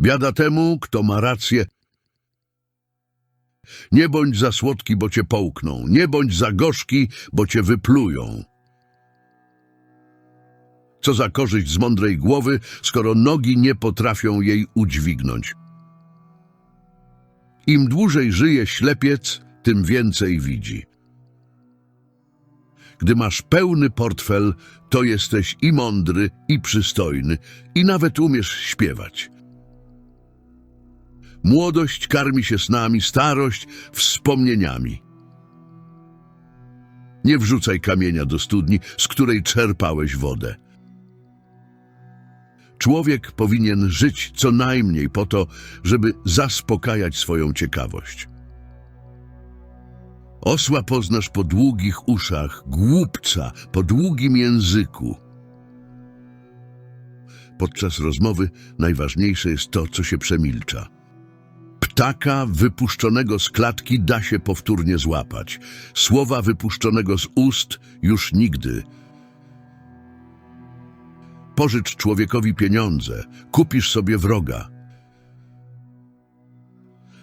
Biada temu, kto ma rację. Nie bądź za słodki, bo cię połkną. Nie bądź za gorzki, bo cię wyplują. Co za korzyść z mądrej głowy, skoro nogi nie potrafią jej udźwignąć. Im dłużej żyje ślepiec, tym więcej widzi. Gdy masz pełny portfel, to jesteś i mądry, i przystojny, i nawet umiesz śpiewać. Młodość karmi się snami, starość wspomnieniami. Nie wrzucaj kamienia do studni, z której czerpałeś wodę. Człowiek powinien żyć co najmniej po to, żeby zaspokajać swoją ciekawość. Osła poznasz po długich uszach, głupca po długim języku. Podczas rozmowy najważniejsze jest to, co się przemilcza. Ptaka wypuszczonego z klatki da się powtórnie złapać. Słowa wypuszczonego z ust już nigdy. Pożycz człowiekowi pieniądze, kupisz sobie wroga.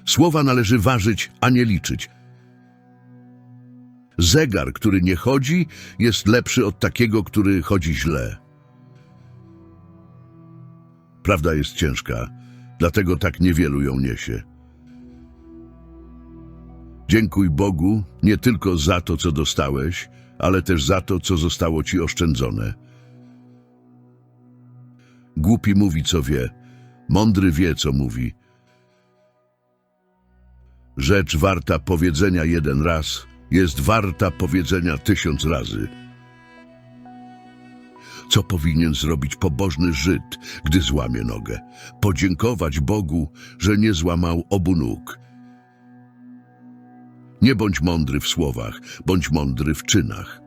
Słowa należy ważyć, a nie liczyć. Zegar, który nie chodzi, jest lepszy od takiego, który chodzi źle. Prawda jest ciężka, dlatego tak niewielu ją niesie. Dziękuj Bogu nie tylko za to, co dostałeś, ale też za to, co zostało ci oszczędzone. Głupi mówi, co wie, mądry wie, co mówi. Rzecz warta powiedzenia jeden raz jest warta powiedzenia tysiąc razy. Co powinien zrobić pobożny Żyd, gdy złamie nogę? Podziękować Bogu, że nie złamał obu nóg. Nie bądź mądry w słowach, bądź mądry w czynach.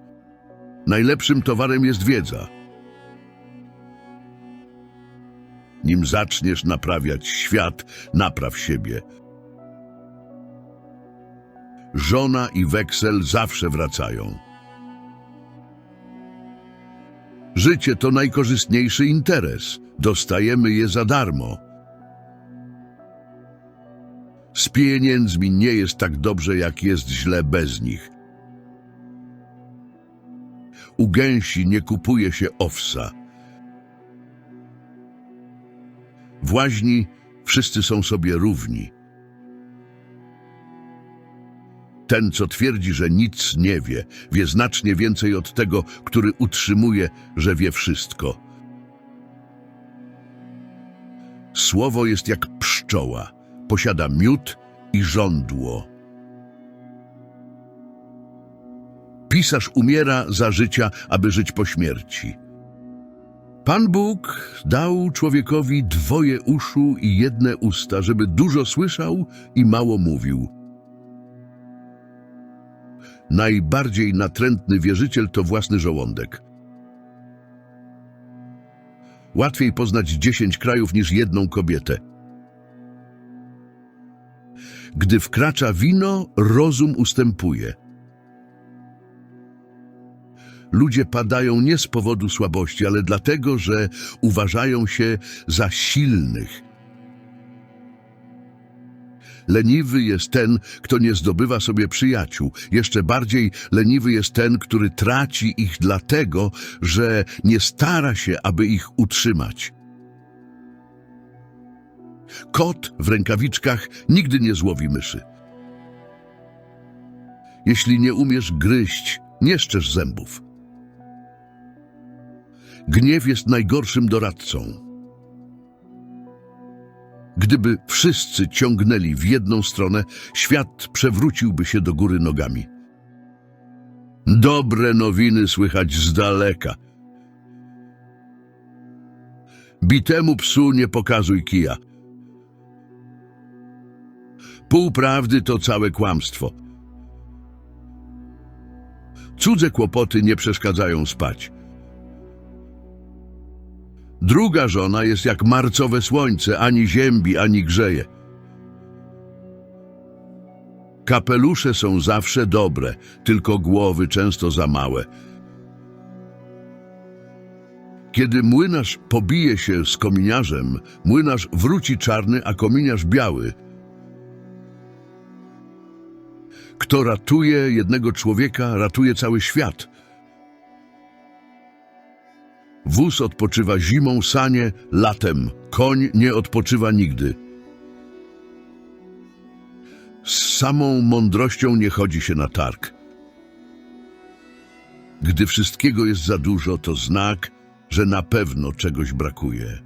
Najlepszym towarem jest wiedza. Nim zaczniesz naprawiać świat, napraw siebie. Żona i weksel zawsze wracają. Życie to najkorzystniejszy interes. Dostajemy je za darmo. Z pieniędzmi nie jest tak dobrze, jak jest źle bez nich. U gęsi nie kupuje się owsa. W łaźni wszyscy są sobie równi. Ten, co twierdzi, że nic nie wie, wie znacznie więcej od tego, który utrzymuje, że wie wszystko. Słowo jest jak pszczoła, posiada miód i żądło. Pisarz umiera za życia, aby żyć po śmierci. Pan Bóg dał człowiekowi dwoje uszu i jedne usta, żeby dużo słyszał i mało mówił. Najbardziej natrętny wierzyciel to własny żołądek. Łatwiej poznać dziesięć krajów niż jedną kobietę. Gdy wkracza wino, rozum ustępuje. Ludzie padają nie z powodu słabości, ale dlatego, że uważają się za silnych. Leniwy jest ten, kto nie zdobywa sobie przyjaciół. Jeszcze bardziej leniwy jest ten, który traci ich dlatego, że nie stara się, aby ich utrzymać. Kot w rękawiczkach nigdy nie złowi myszy. Jeśli nie umiesz gryźć, nie szczerz zębów. Gniew jest najgorszym doradcą. Gdyby wszyscy ciągnęli w jedną stronę, świat przewróciłby się do góry nogami. Dobre nowiny słychać z daleka. Bitemu psu nie pokazuj kija. Pół prawdy to całe kłamstwo. Cudze kłopoty nie przeszkadzają spać. Druga żona jest jak marcowe słońce, ani ziębi, ani grzeje. Kapelusze są zawsze dobre, tylko głowy często za małe. Kiedy młynarz pobije się z kominiarzem, młynarz wróci czarny, a kominiarz biały. Kto ratuje jednego człowieka, ratuje cały świat. Wóz odpoczywa zimą, sanie latem. Koń nie odpoczywa nigdy. Z samą mądrością nie chodzi się na targ. Gdy wszystkiego jest za dużo, to znak, że na pewno czegoś brakuje.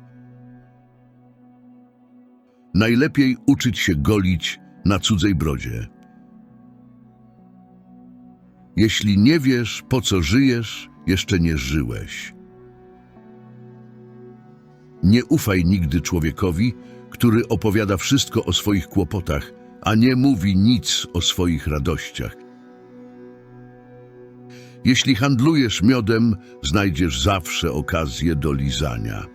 Najlepiej uczyć się golić na cudzej brodzie. Jeśli nie wiesz, po co żyjesz, jeszcze nie żyłeś. Nie ufaj nigdy człowiekowi, który opowiada wszystko o swoich kłopotach, a nie mówi nic o swoich radościach. Jeśli handlujesz miodem, znajdziesz zawsze okazję do lizania.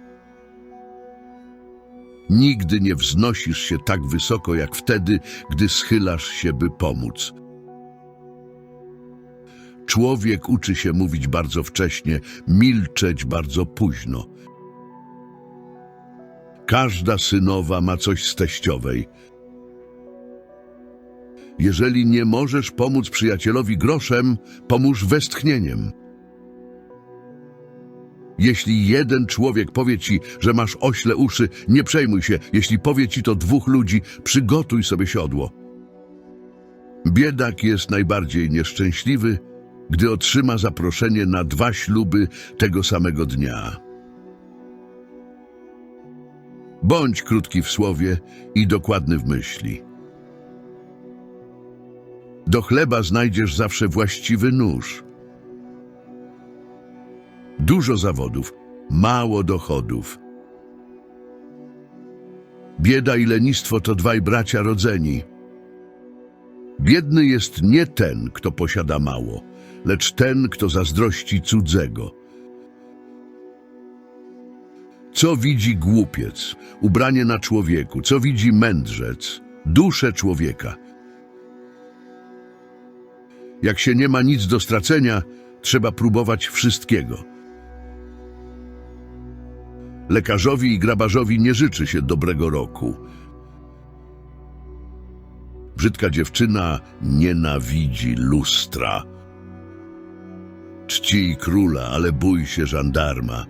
Nigdy nie wznosisz się tak wysoko jak wtedy, gdy schylasz się, by pomóc. Człowiek uczy się mówić bardzo wcześnie, milczeć bardzo późno. Każda synowa ma coś z teściowej. Jeżeli nie możesz pomóc przyjacielowi groszem, pomóż westchnieniem. Jeśli jeden człowiek powie ci, że masz ośle uszy, nie przejmuj się. Jeśli powie ci to dwóch ludzi, przygotuj sobie siodło. Biedak jest najbardziej nieszczęśliwy, gdy otrzyma zaproszenie na dwa śluby tego samego dnia. Bądź krótki w słowie i dokładny w myśli. Do chleba znajdziesz zawsze właściwy nóż. Dużo zawodów, mało dochodów. Bieda i lenistwo to dwaj bracia rodzeni. Biedny jest nie ten, kto posiada mało, lecz ten, kto zazdrości cudzego. Co widzi głupiec? Ubranie na człowieku. Co widzi mędrzec? Duszę człowieka. Jak się nie ma nic do stracenia, trzeba próbować wszystkiego. Lekarzowi i grabarzowi nie życzy się dobrego roku. Brzydka dziewczyna nienawidzi lustra. Czcij króla, ale bój się żandarma.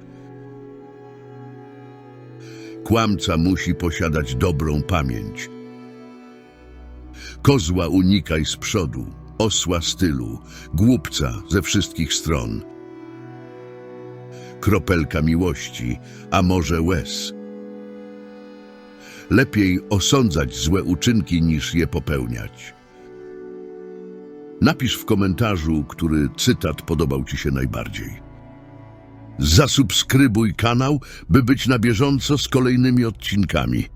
Kłamca musi posiadać dobrą pamięć. Kozła unikaj z przodu, osła z tyłu, głupca ze wszystkich stron. Kropelka miłości, a może łez. Lepiej osądzać złe uczynki niż je popełniać. Napisz w komentarzu, który cytat podobał Ci się najbardziej. Zasubskrybuj kanał, by być na bieżąco z kolejnymi odcinkami.